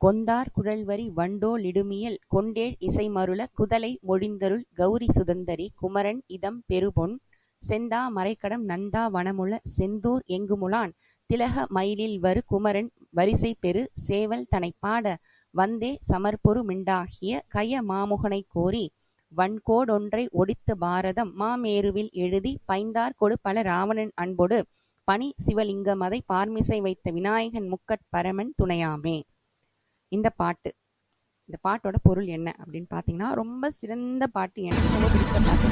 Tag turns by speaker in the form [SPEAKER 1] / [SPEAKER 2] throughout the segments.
[SPEAKER 1] கொந்தார் குழல்வரி வண்டோ லிடுமியல் கொண்டேழ் இசைமருள குதலை மொழிந்தருள் கௌரி சுதந்தரி குமரன் இதம் பெருபொன் செந்தா மரைக்கடம் நந்தா வனமுள செந்தூர் எங்குமுலான் திலக மயிலில் வரு குமரன் வரிசை பெறு சேவல் தனைப்பாட வந்தே சமர்பொரு மிண்டாகிய கய மாமுகனைக் கோரி வன்கோடொன்றை ஒடித்து பாரதம் மாமேருவில் எழுதி பைந்தார் கொடு பல ராவணன் அன்பொடு பனி சிவலிங்கமதை பார்மிசை வைத்த விநாயகன் முக்கட் பரமன் துணையாமே. இந்த பாட்டு. இந்த பாட்டோட பொருள் என்ன அப்படின்னு பார்த்தீங்கன்னா ரொம்ப சிறந்த பாட்டு எனக்கு ரொம்ப பிடிச்ச பாட்டு.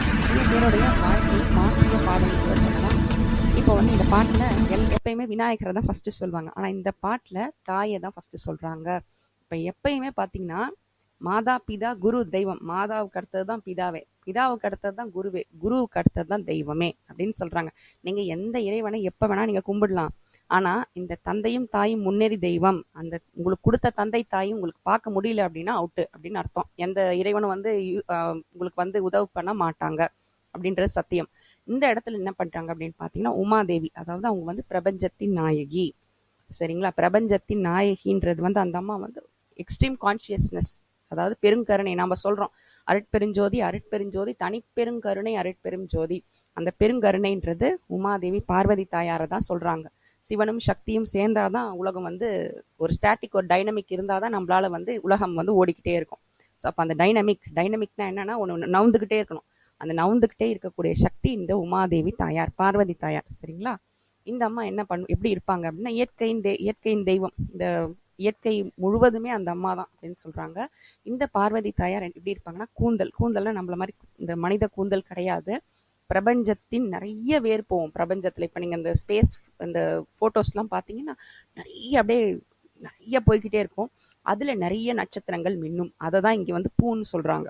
[SPEAKER 1] பேருடைய வாழ்க்கையை மாற்றிய பாடல்கள் சொல்லலாம். இப்போ வந்து இந்த பாட்டில் எல் எப்பயுமே விநாயகரை தான் ஃபஸ்ட்டு சொல்லுவாங்க. ஆனால் இந்த பாட்டில் தாயை தான் ஃபஸ்ட்டு சொல்கிறாங்க இப்போ எப்பயுமே பார்த்தீங்கன்னா மாதா பிதா குரு தெய்வம். மாதாவுக்கு அடுத்தது தான் பிதாவே. பிதாவுக்கு அடுத்தது தான் குருவே. குருவுக்கு அடுத்தது தான் தெய்வமே அப்படின்னு சொல்கிறாங்க நீங்கள் எந்த இறைவனை எப்போ வேணால் நீங்கள் கும்பிடலாம். ஆனா இந்த தந்தையும் தாயும் முன்னேறி தெய்வம். அந்த உங்களுக்கு கொடுத்த தந்தை தாயும் உங்களுக்கு பார்க்க முடியல அப்படின்னா அவுட்டு அப்படின்னு அர்த்தம். எந்த இறைவனும் வந்து உங்களுக்கு வந்து உதவு பண்ண மாட்டாங்க அப்படின்றது சத்தியம். இந்த இடத்துல என்ன பண்றாங்க அப்படின்னு பாத்தீங்கன்னா உமாதேவி அதாவது அவங்க வந்து பிரபஞ்சத்தின் நாயகி. சரிங்களா? பிரபஞ்சத்தின் நாயகின்றது வந்து அந்த அம்மா வந்து எக்ஸ்ட்ரீம் கான்சியஸ்னஸ் அதாவது பெருங்கருணை. நாம சொல்றோம் அருட்பெருஞ்சோதி அருட்பெருஞ்சோதி தனிப்பெருங்கருணை அருட்பெரும் ஜோதி அந்த பெருங்கருணைன்றது உமாதேவி பார்வதி தாயாரை தான் சொல்றாங்க. சிவனும் சக்தியும் சேர்ந்தாதான் உலகம் வந்து ஒரு ஸ்டாட்டிக் ஒரு டைனமிக் இருந்தால் தான் நம்மளால் வந்து உலகம் வந்து ஓடிக்கிட்டே இருக்கும். ஸோ அப்போ அந்த டைனமிக் டைனமிக்னா என்னன்னா ஒன்று நவுந்துக்கிட்டே இருக்கணும். அந்த நவுந்துக்கிட்டே இருக்கக்கூடிய சக்தி இந்த உமாதேவி தாயார் பார்வதி தாயார் சரிங்களா? இந்த அம்மா என்ன பண்ணும் எப்படி இருப்பாங்க அப்படின்னா இயற்கையின் தெய் இயற்கையின் தெய்வம். இந்த இயற்கை முழுவதுமே அந்த அம்மா தான் அப்படின்னு சொல்கிறாங்க இந்த பார்வதி தாயார் எப்படி இருப்பாங்கன்னா கூந்தல். கூந்தல்னா நம்மள மாதிரி இந்த மனித கூந்தல் கிடையாது. பிரபஞ்சத்தின் நிறைய வேர் போவோம் பிரபஞ்சத்தில். இப்போ நீங்கள் இந்த ஸ்பேஸ் இந்த ஃபோட்டோஸ்லாம் பார்த்தீங்கன்னா நிறைய அப்படியே நிறைய போய்கிட்டே இருக்கும். அதில் நிறைய நட்சத்திரங்கள் மின்னும். அதை தான் இங்கே வந்து பூன்னு சொல்கிறாங்க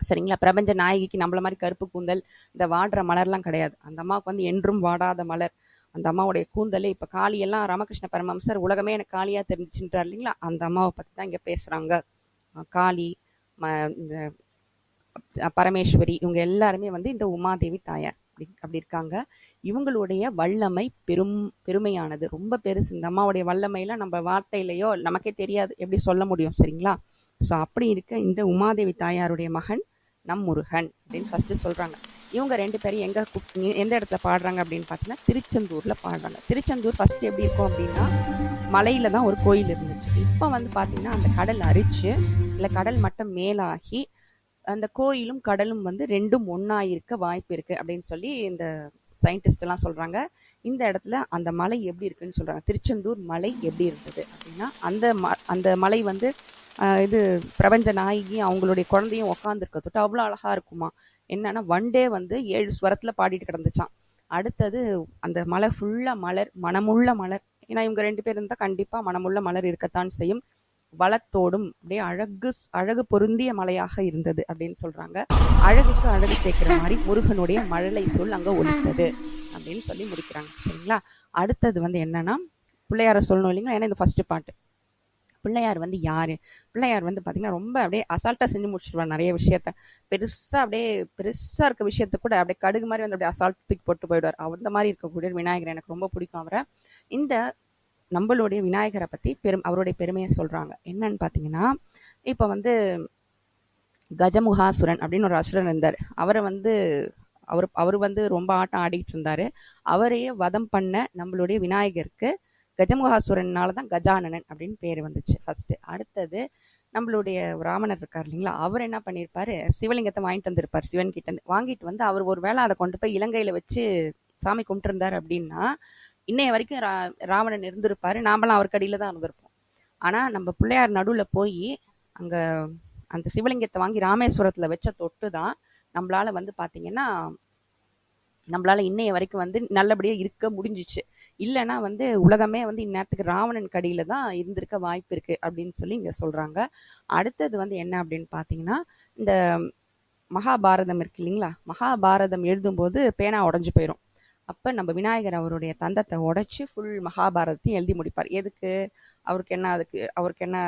[SPEAKER 1] சரிங்களா? பிரபஞ்ச நாயகிக்கு நம்மள மாதிரி கருப்பு கூந்தல் இந்த வாடுற மலர்லாம் கிடையாது. அந்த அம்மாவுக்கு வந்து என்றும் வாடாத மலர். அந்த அம்மாவுடைய கூந்தலே இப்போ காளியெல்லாம் ராமகிருஷ்ண பரமம்சர் உலகமே எனக்கு காளியாக தெரிஞ்சுன்றார் இல்லைங்களா? அந்த அம்மாவை பற்றி தான் இங்கே பேசுகிறாங்க காளி ம இந்த பரமேஸ்வரி இவங்க எல்லாருமே வந்து இந்த உமாதேவி தாயார் அப்படி அப்படி இருக்காங்க. இவங்களுடைய வல்லமை பெரும் பெருமையானது. ரொம்ப பெருசு. இந்த அம்மாவுடைய வல்லமையெல்லாம் நம்ம வார்த்தையிலையோ நமக்கே தெரியாது. எப்படி சொல்ல முடியும் சரிங்களா? ஸோ அப்படி இருக்க இந்த உமாதேவி தாயாருடைய மகன் நம் முருகன் அப்படின்னு ஃபர்ஸ்ட் சொல்றாங்க. இவங்க ரெண்டு பேரும் எங்க எந்த இடத்துல பாடுறாங்க அப்படின்னு பார்த்தீங்கன்னா திருச்செந்தூர்ல பாடுறாங்க. திருச்செந்தூர் ஃபர்ஸ்ட் எப்படி இருக்கும் அப்படின்னா மலையில தான் ஒரு கோயில் இருந்துச்சு. இப்போ வந்து பார்த்தீங்கன்னா அந்த கடல் அரிச்சு இல்லை கடல் மட்டம் மேலாகி அந்த கோயிலும் கடலும் வந்து ரெண்டும் ஒன்றா இருக்க வாய்ப்பு இருக்குது அப்படின்னு சொல்லி இந்த சயின்டிஸ்ட் எல்லாம் சொல்கிறாங்க இந்த இடத்துல அந்த மலை எப்படி இருக்குன்னு சொல்கிறாங்க திருச்செந்தூர் மலை எப்படி இருந்தது அப்படின்னா அந்த ம அந்த மலை வந்து இது பிரபஞ்ச நாயகி அவங்களுடைய குழந்தையும் உக்காந்துருக்க தொட்டு அவ்வளோ அழகாக இருக்குமா? என்னன்னா ஒன் டே வந்து ஏழு ஸ்வரத்தில் பாடிட்டு கிடந்துச்சான் அடுத்தது அந்த மலை ஃபுல்லாக மலர் மனமுள்ள மலர். ஏன்னா இவங்க ரெண்டு பேர் இருந்தால் கண்டிப்பாக மனமுள்ள மலர் இருக்கத்தான் செய்யும். வளத்தோடும் அப்படியே அழகு அழகு பொருந்திய மலையாக இருந்தது அப்படின்னு சொல்றாங்க. அழகுக்கு அழகு சேர்க்கிற மாதிரி முருகனுடைய மழலை சொல் அங்க ஒழித்தது அப்படின்னு சொல்லி முடிக்கிறாங்க. சரிங்களா? அடுத்தது வந்து என்னன்னா பிள்ளையார சொல்லணும் இல்லைங்களா? ஏன்னா இந்த ஃபர்ஸ்ட் பாட்டு பிள்ளையார் வந்து யாரு? பிள்ளையார் வந்து பாத்தீங்கன்னா ரொம்ப அப்படியே அசால்ட்டா செஞ்சு முடிச்சிருவார் நிறைய விஷயத்த. பெருசா அப்படியே பெருசா இருக்க விஷயத்த கூட அப்படியே கடுகு மாதிரி வந்து அப்படியே அசால்ட் தூக்கி போட்டு போயிடுவார். அந்த மாதிரி இருக்கக்கூடிய விநாயகர் எனக்கு ரொம்ப பிடிக்கும் அவரை. இந்த நம்மளுடைய விநாயகரை பற்றி பெரும் அவருடைய பெருமையை சொல்கிறாங்க என்னன்னு பார்த்தீங்கன்னா இப்போ வந்து கஜமுகாசுரன் அப்படின்னு ஒரு அசுரன் இருந்தார். அவரை வந்து அவர் அவர் வந்து ரொம்ப ஆட்டம் ஆடிட்டு இருந்தார். அவரையே வதம் பண்ண நம்மளுடைய விநாயகருக்கு கஜமுகாசுரனால தான் கஜானனன் அப்படின்னு பேர் வந்துச்சு ஃபஸ்ட்டு அடுத்தது நம்மளுடைய ராமனர் இருக்கார் இல்லைங்களா அவர் என்ன பண்ணியிருப்பாரு சிவலிங்கத்தை வாங்கிட்டு வந்திருப்பார் சிவன் கிட்டேருந்து வாங்கிட்டு வந்து அவர் ஒரு வேளை அதை கொண்டு போய் இலங்கையில் வச்சு சாமி கும்பிட்டுருந்தார் அப்படின்னா இன்னைய வரைக்கும் ரா ராவணன் இருந்திருப்பாரு. நாமெல்லாம் அவருக்கு அடியில தான் இருந்திருப்போம். ஆனா நம்ம பிள்ளையார் நடுவுல போய் அங்க அந்த சிவலிங்கத்தை வாங்கி ராமேஸ்வரத்துல வச்ச தொட்டு தான் நம்மளால வந்து பாத்தீங்கன்னா நம்மளால இன்னைய வரைக்கும் வந்து நல்லபடியா இருக்க முடிஞ்சிச்சு. இல்லைன்னா வந்து உலகமே வந்து இந்நேரத்துக்கு ராவணன் கடியில தான் இருந்திருக்க வாய்ப்பு இருக்கு அப்படின்னு சொல்லி இங்க சொல்றாங்க. அடுத்தது வந்து என்ன அப்படின்னு பாத்தீங்கன்னா இந்த மகாபாரதம் இருக்கு இல்லைங்களா? மகாபாரதம் எழுதும்போது பேனா உடஞ்சு போயிடும் அப்போ நம்ம விநாயகர் அவருடைய தந்தத்தை உடைச்சி ஃபுல் மகாபாரதத்தையும் எழுதி முடிப்பார். எதுக்கு? அவருக்கு என்ன அதுக்கு அவருக்கு என்ன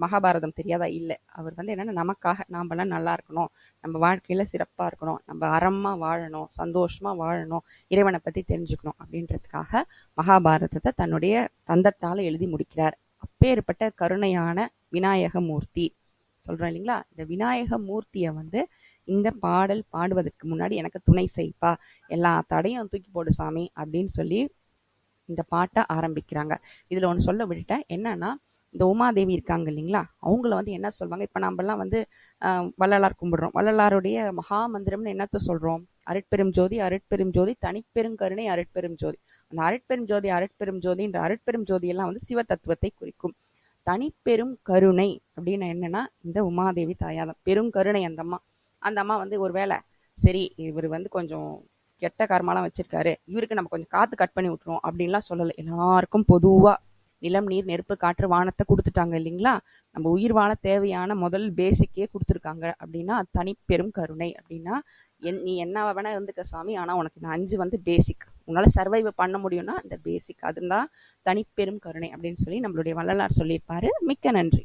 [SPEAKER 1] மகாபாரதம் தெரியாதா? இல்லை. அவர் வந்து என்னென்னா நமக்காக நாமெல்லாம் நல்லா இருக்கணும். நம்ம வாழ்க்கையில் சிறப்பாக இருக்கணும். நம்ம அறமாக வாழணும் சந்தோஷமாக வாழணும் இறைவனை பற்றி தெரிஞ்சுக்கணும் அப்படின்றதுக்காக மகாபாரதத்தை தன்னுடைய தந்தத்தால் எழுதி முடிக்கிறார். அப்பேற்பட்ட கருணையான விநாயக மூர்த்தி சொல்றோம் இல்லைங்களா? இந்த விநாயக மூர்த்தியை வந்து இந்த பாடல் பாடுவதற்கு முன்னாடி எனக்கு துணை செய்ப்பா எல்லா தடையும் தூக்கி போடு சாமி அப்படின்னு சொல்லி இந்த பாட்டை ஆரம்பிக்கிறாங்க. இதில் ஒன்று சொல்ல விட்டுட்டேன். என்னன்னா இந்த உமாதேவி இருக்காங்க இல்லைங்களா? அவங்கள வந்து என்ன சொல்லுவாங்க இப்போ நம்மலாம் வந்து வள்ளலார் கும்பிடுறோம். வள்ளலாருடைய மகா மந்திரம்னு என்னத்த சொல்கிறோம் அருட்பெரும் ஜோதி அருட்பெரும் ஜோதி தனிப்பெருங்கருணை அருட்பெரும் ஜோதி. அந்த அருட்பெரும் ஜோதி அருட்பெரும் ஜோதின்ற அருட்பெரும் ஜோதி எல்லாம் வந்து சிவ தத்துவத்தை குறிக்கும். தனிப்பெரும் கருணை அப்படின்னு என்னன்னா இந்த உமாதேவி தாயாதான். பெருங்கருணை அந்த அம்மா. அந்த அம்மா வந்து ஒரு வேளை சரி இவர் வந்து கொஞ்சம் கெட்ட கர்மாலாம் வச்சிருக்காரு. இவருக்கு நம்ம கொஞ்சம் காத்து கட் பண்ணி விட்டுருவோம். அப்படின்லாம் சொல்லலை. எல்லாருக்கும் பொதுவாக நிலம் நீர் நெருப்பு காற்று வானத்தை கொடுத்துட்டாங்க இல்லைங்களா? நம்ம உயிர் வாழ தேவையான முதல் பேசிக்கே கொடுத்துருக்காங்க. அப்படின்னா அது தனிப்பெரும் கருணை. அப்படின்னா என் நீ என்ன வேணா இருந்துக்க சாமி ஆனால் உனக்கு இந்த அஞ்சு வந்து பேசிக் உன்னால் சர்வைவ் பண்ண முடியும்னா இந்த பேசிக் அதுதான் தனிப்பெரும் கருணை அப்படின்னு சொல்லி நம்மளுடைய வள்ளலார் சொல்லியிருப்பாரு. மிக்க நன்றி.